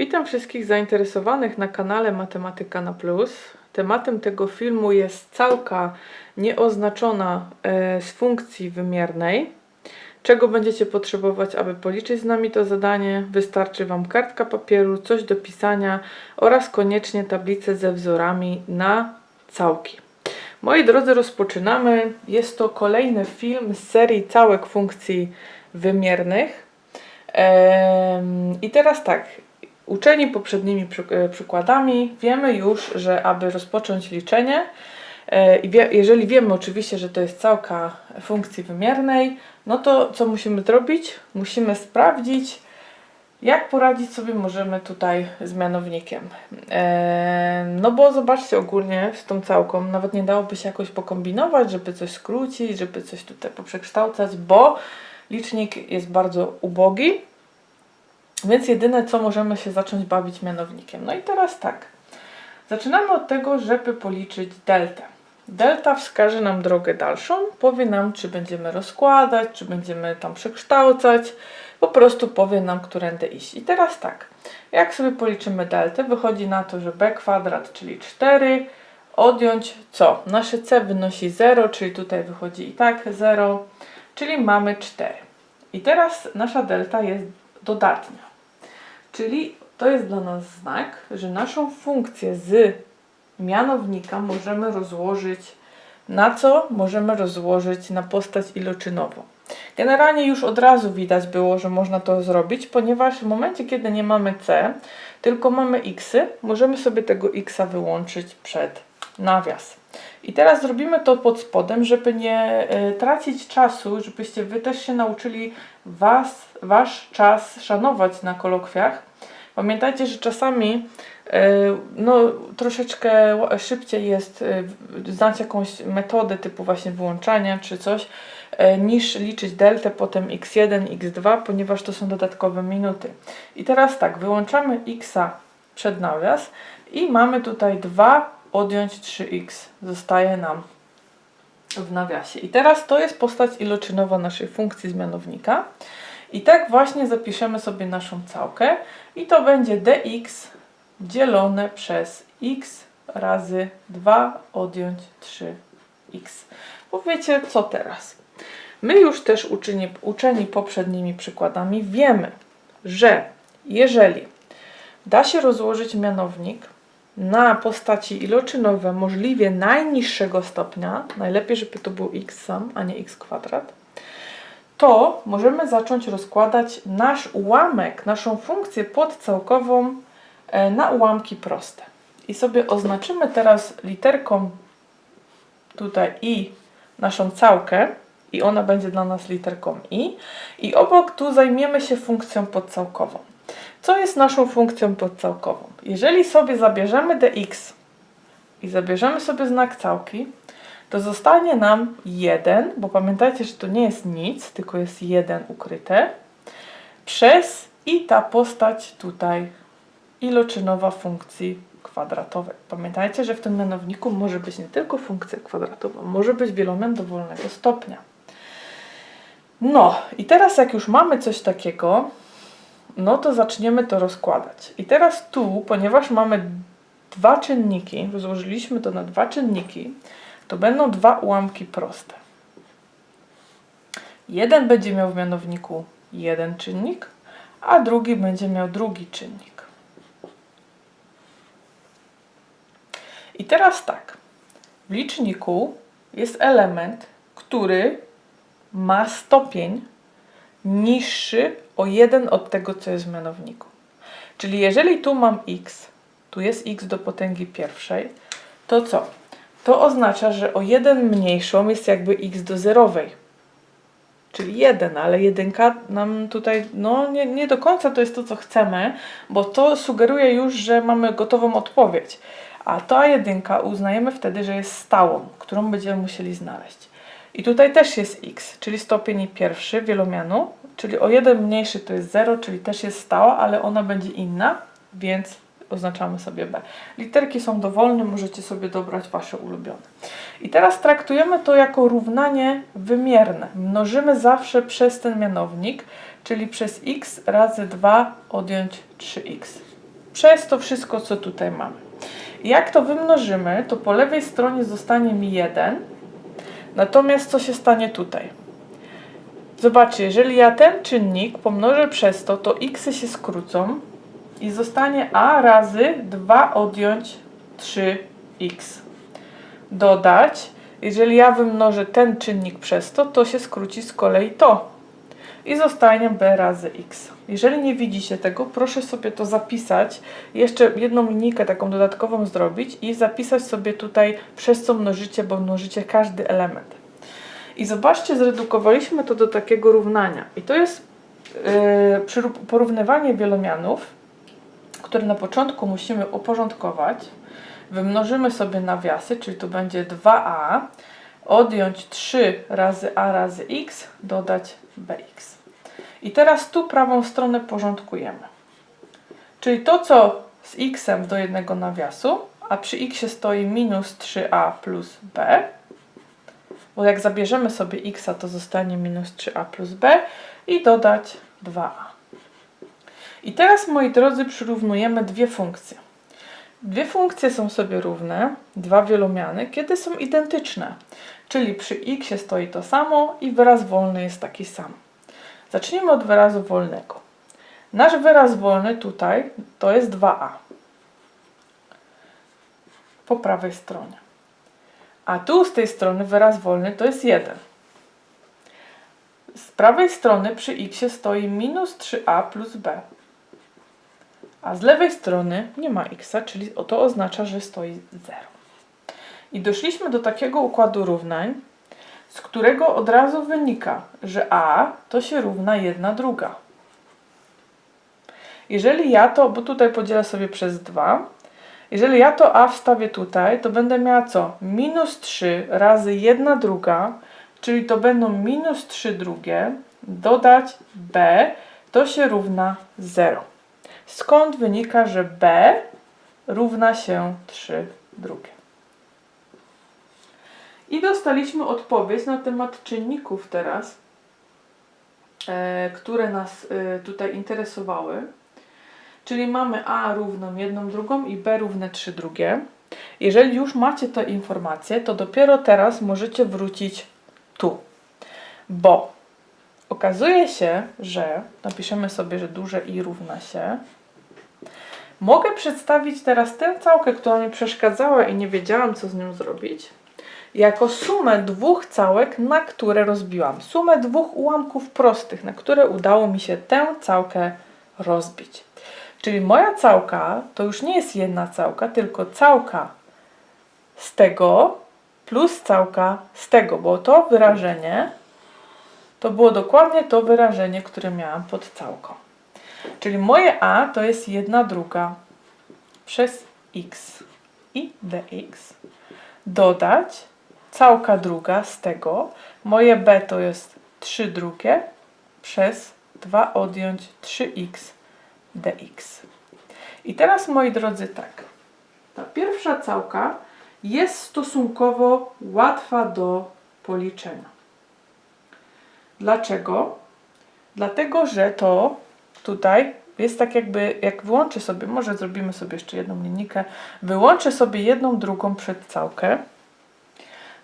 Witam wszystkich zainteresowanych na kanale Matematyka na Plus. Tematem tego filmu jest całka nieoznaczona e, z funkcji wymiernej. Czego będziecie potrzebować, aby policzyć z nami to zadanie? Wystarczy Wam kartka papieru, coś do pisania oraz koniecznie tablicę ze wzorami na całki. Moi drodzy, rozpoczynamy. Jest to kolejny film z serii całek funkcji wymiernych. I teraz tak, uczeni poprzednimi e, przykładami, wiemy już, że aby rozpocząć liczenie, e, jeżeli wiemy oczywiście, że to jest całka funkcji wymiernej, no to co musimy zrobić? Musimy sprawdzić, jak poradzić sobie możemy tutaj z mianownikiem. E, no bo zobaczcie ogólnie z tą całką, nawet nie dałoby się jakoś pokombinować, żeby coś skrócić, żeby coś tutaj poprzekształcać, bo licznik jest bardzo ubogi. Więc jedyne co możemy się zacząć bawić mianownikiem. No i teraz tak. Zaczynamy od tego, żeby policzyć deltę. Delta wskaże nam drogę dalszą, powie nam, czy będziemy rozkładać, czy będziemy tam przekształcać. Po prostu powie nam, którędy iść. I teraz tak, jak sobie policzymy deltę, wychodzi na to, że b kwadrat, czyli 4, odjąć co? Nasze c wynosi 0, czyli tutaj wychodzi i tak 0, czyli mamy 4. I teraz nasza delta jest dodatnia. Czyli to jest dla nas znak, że naszą funkcję z mianownika możemy rozłożyć na co? Możemy rozłożyć na postać iloczynową. Generalnie już od razu widać było, że można to zrobić, ponieważ w momencie, kiedy nie mamy c, tylko mamy xy, możemy sobie tego xa wyłączyć przed nawias. I teraz zrobimy to pod spodem, żeby nie y, tracić czasu, żebyście wy też się nauczyli was, wasz czas szanować na kolokwiach. Pamiętajcie, że czasami y, no, troszeczkę szybciej jest w- znać jakąś metodę typu właśnie wyłączania czy coś, niż liczyć deltę, potem x1, x2, ponieważ to są dodatkowe minuty. I teraz tak, wyłączamy xa przed nawias i mamy tutaj 2 odjąć 3x. Zostaje nam w nawiasie. I teraz to jest postać iloczynowa naszej funkcji z mianownika. I tak właśnie zapiszemy sobie naszą całkę i to będzie dx dzielone przez x razy 2 odjąć 3x. Powiecie, co teraz? My już też uczeni, uczeni poprzednimi przykładami wiemy, że jeżeli da się rozłożyć mianownik na postaci iloczynowe możliwie najniższego stopnia, najlepiej, żeby to był x sam, a nie x kwadrat, to możemy zacząć rozkładać nasz ułamek, naszą funkcję podcałkową e, na ułamki proste. I sobie oznaczymy teraz literką tutaj i naszą całkę i ona będzie dla nas literką i i obok tu zajmiemy się funkcją podcałkową. Co jest naszą funkcją podcałkową? Jeżeli sobie zabierzemy dx i zabierzemy sobie znak całki, to zostanie nam 1, bo pamiętajcie, że to nie jest nic, tylko jest 1 ukryte, przez i ta postać tutaj iloczynowa funkcji kwadratowej. Pamiętajcie, że w tym mianowniku może być nie tylko funkcja kwadratowa, może być wielomian dowolnego stopnia. No i teraz jak już mamy coś takiego, no to zaczniemy to rozkładać. I teraz tu, ponieważ mamy dwa czynniki, rozłożyliśmy to na dwa czynniki, to będą dwa ułamki proste. Jeden będzie miał w mianowniku jeden czynnik, a drugi będzie miał drugi czynnik. I teraz tak, w liczniku jest element, który ma stopień niższy o 1 od tego, co jest w mianowniku. Czyli jeżeli tu mam x, tu jest x do potęgi pierwszej, to co? To oznacza, że o 1 mniejszą jest jakby x do zerowej. Czyli 1, ale jedynka nam tutaj, no nie, nie do końca to jest to, co chcemy, bo to sugeruje już, że mamy gotową odpowiedź. A ta jedynka uznajemy wtedy, że jest stałą, którą będziemy musieli znaleźć. I tutaj też jest x, czyli stopień pierwszy wielomianu, czyli o jeden mniejszy to jest 0, czyli też jest stała, ale ona będzie inna, więc oznaczamy sobie b. Literki są dowolne, możecie sobie dobrać wasze ulubione. I teraz traktujemy to jako równanie wymierne. Mnożymy zawsze przez ten mianownik, czyli przez x razy 2 odjąć 3x. przez to wszystko, co tutaj mamy. Jak to wymnożymy, to po lewej stronie zostanie mi 1, natomiast co się stanie tutaj? Zobaczcie, jeżeli ja ten czynnik pomnożę przez to, to x się skrócą i zostanie a razy 2 odjąć 3x. Dodać, jeżeli ja wymnożę ten czynnik przez to, to się skróci z kolei to. I zostanie b razy x. Jeżeli nie widzicie tego, proszę sobie to zapisać, jeszcze jedną linijkę taką dodatkową zrobić i zapisać sobie tutaj przez co mnożycie, bo mnożycie każdy element. I zobaczcie, zredukowaliśmy to do takiego równania. I to jest yy, porównywanie wielomianów, które na początku musimy uporządkować. Wymnożymy sobie nawiasy, czyli tu będzie 2a, odjąć 3 razy a razy x, dodać bx. I teraz tu prawą stronę porządkujemy. Czyli to, co z x do jednego nawiasu, a przy x stoi minus 3a plus b, bo jak zabierzemy sobie x, to zostanie minus 3a plus b i dodać 2a. I teraz, moi drodzy, przyrównujemy dwie funkcje. Dwie funkcje są sobie równe, dwa wielomiany, kiedy są identyczne. Czyli przy x stoi to samo i wyraz wolny jest taki sam. Zacznijmy od wyrazu wolnego. Nasz wyraz wolny tutaj to jest 2a. Po prawej stronie. A tu z tej strony wyraz wolny to jest 1. Z prawej strony przy x stoi minus 3a plus b. A z lewej strony nie ma x, czyli to oznacza, że stoi 0. I doszliśmy do takiego układu równań, z którego od razu wynika, że a to się równa 1 druga. Jeżeli ja to, bo tutaj podzielę sobie przez 2, jeżeli ja to a wstawię tutaj, to będę miała co? Minus 3 razy 1 druga, czyli to będą minus 3 drugie, dodać b, to się równa 0. Skąd wynika, że b równa się 3 drugie. I dostaliśmy odpowiedź na temat czynników teraz, e, które nas e, tutaj interesowały. Czyli mamy a równą 1 drugą i b równe 3 drugie. Jeżeli już macie te informacje, to dopiero teraz możecie wrócić tu. Bo okazuje się, że napiszemy sobie, że duże i równa się. Mogę przedstawić teraz tę całkę, która mi przeszkadzała i nie wiedziałam, co z nią zrobić, jako sumę dwóch całek, na które rozbiłam. Sumę dwóch ułamków prostych, na które udało mi się tę całkę rozbić. Czyli moja całka to już nie jest jedna całka, tylko całka z tego plus całka z tego, bo to wyrażenie to było dokładnie to wyrażenie, które miałam pod całką. Czyli moje a to jest jedna druga przez x i dx dodać całka druga z tego. Moje b to jest 3 drugie przez 2 odjąć 3x dx. I teraz, moi drodzy, tak. Ta pierwsza całka jest stosunkowo łatwa do policzenia. Dlaczego? Dlatego, że to tutaj jest tak jakby, jak wyłączę sobie, może zrobimy sobie jeszcze jedną linijkę, wyłączę sobie jedną drugą przed całkę,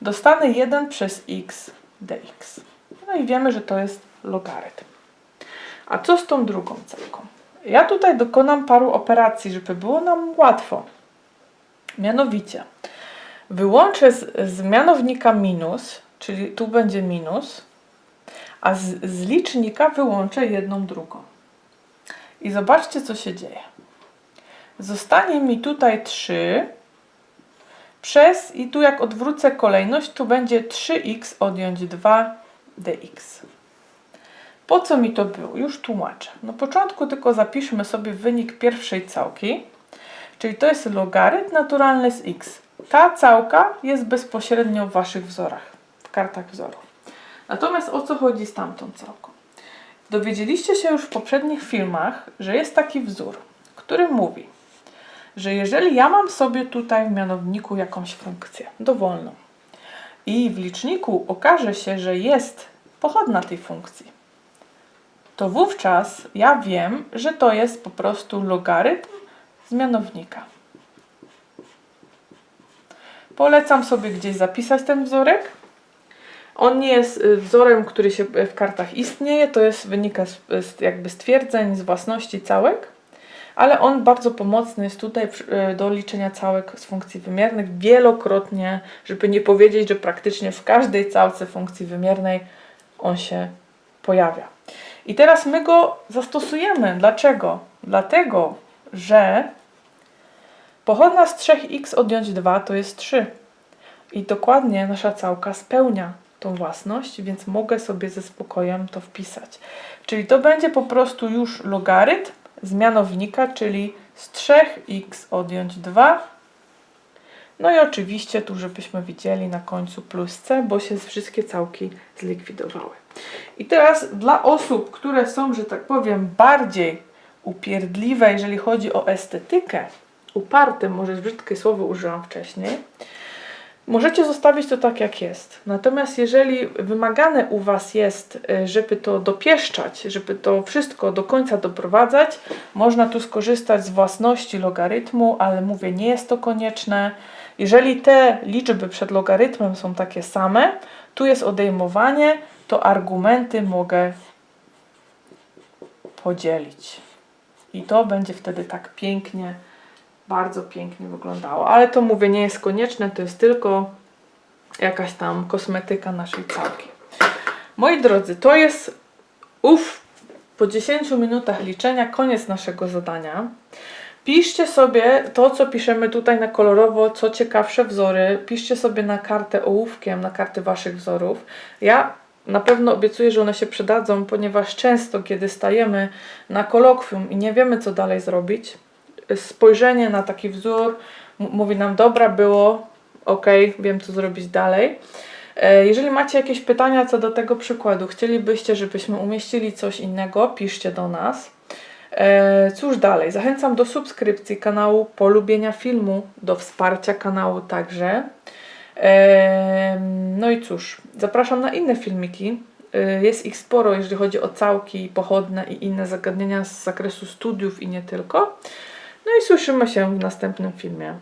dostanę 1 przez x dx. No i wiemy, że to jest logarytm. A co z tą drugą całką? Ja tutaj dokonam paru operacji, żeby było nam łatwo. Mianowicie, wyłączę z, z mianownika minus, czyli tu będzie minus, a z, z licznika wyłączę jedną drugą. I zobaczcie, co się dzieje. Zostanie mi tutaj 3 przez, i tu jak odwrócę kolejność, tu będzie 3x odjąć 2 dx. Po co mi to było? Już tłumaczę. Na początku tylko zapiszmy sobie wynik pierwszej całki, czyli to jest logarytm naturalny z x. Ta całka jest bezpośrednio w Waszych wzorach, w kartach wzoru. Natomiast o co chodzi z tamtą całką? Dowiedzieliście się już w poprzednich filmach, że jest taki wzór, który mówi, że jeżeli ja mam sobie tutaj w mianowniku jakąś funkcję dowolną i w liczniku okaże się, że jest pochodna tej funkcji, to wówczas ja wiem, że to jest po prostu logarytm z mianownika. Polecam sobie gdzieś zapisać ten wzorek. On nie jest y, wzorem, który się w kartach istnieje, to jest wynika z, jakby stwierdzeń, z własności całek, ale on bardzo pomocny jest tutaj y, do liczenia całek z funkcji wymiernych wielokrotnie, żeby nie powiedzieć, że praktycznie w każdej całce funkcji wymiernej on się pojawia. I teraz my go zastosujemy. Dlaczego? Dlatego, że pochodna z 3x odjąć 2 to jest 3. I dokładnie nasza całka spełnia tą własność, więc mogę sobie ze spokojem to wpisać. Czyli to będzie po prostu już logarytm z mianownika, czyli z 3x odjąć 2. No i oczywiście tu, żebyśmy widzieli na końcu plus c, bo się wszystkie całki zlikwidowały. I teraz dla osób, które są, że tak powiem, bardziej upierdliwe, jeżeli chodzi o estetykę, uparte, może brzydkie słowo użyłam wcześniej, Możecie zostawić to tak, jak jest. Natomiast jeżeli wymagane u Was jest, y, żeby to dopieszczać, żeby to wszystko do końca doprowadzać, można tu skorzystać z własności logarytmu, ale mówię, nie jest to konieczne. Jeżeli te liczby przed logarytmem są takie same, tu jest odejmowanie, to argumenty mogę podzielić. I to będzie wtedy tak pięknie bardzo pięknie wyglądało. Ale to mówię, nie jest konieczne, to jest tylko jakaś tam kosmetyka naszej całki. Moi drodzy, to jest uf, po 10 minutach liczenia koniec naszego zadania. Piszcie sobie to, co piszemy tutaj na kolorowo, co ciekawsze wzory. Piszcie sobie na kartę ołówkiem, na karty Waszych wzorów. Ja na pewno obiecuję, że one się przydadzą, ponieważ często, kiedy stajemy na kolokwium i nie wiemy, co dalej zrobić, spojrzenie na taki wzór mówi nam, dobra, było, ok, wiem co zrobić dalej. E, Jeżeli macie jakieś pytania co do tego przykładu, chcielibyście, żebyśmy umieścili coś innego, piszcie do nas. E, Cóż dalej? Zachęcam do subskrypcji kanału, polubienia filmu, do wsparcia kanału także. Em, No i cóż, zapraszam na inne filmiki. Jest ich sporo, jeżeli chodzi o całki pochodne i inne zagadnienia z zakresu studiów i nie tylko. No i słyszymy się w następnym filmie.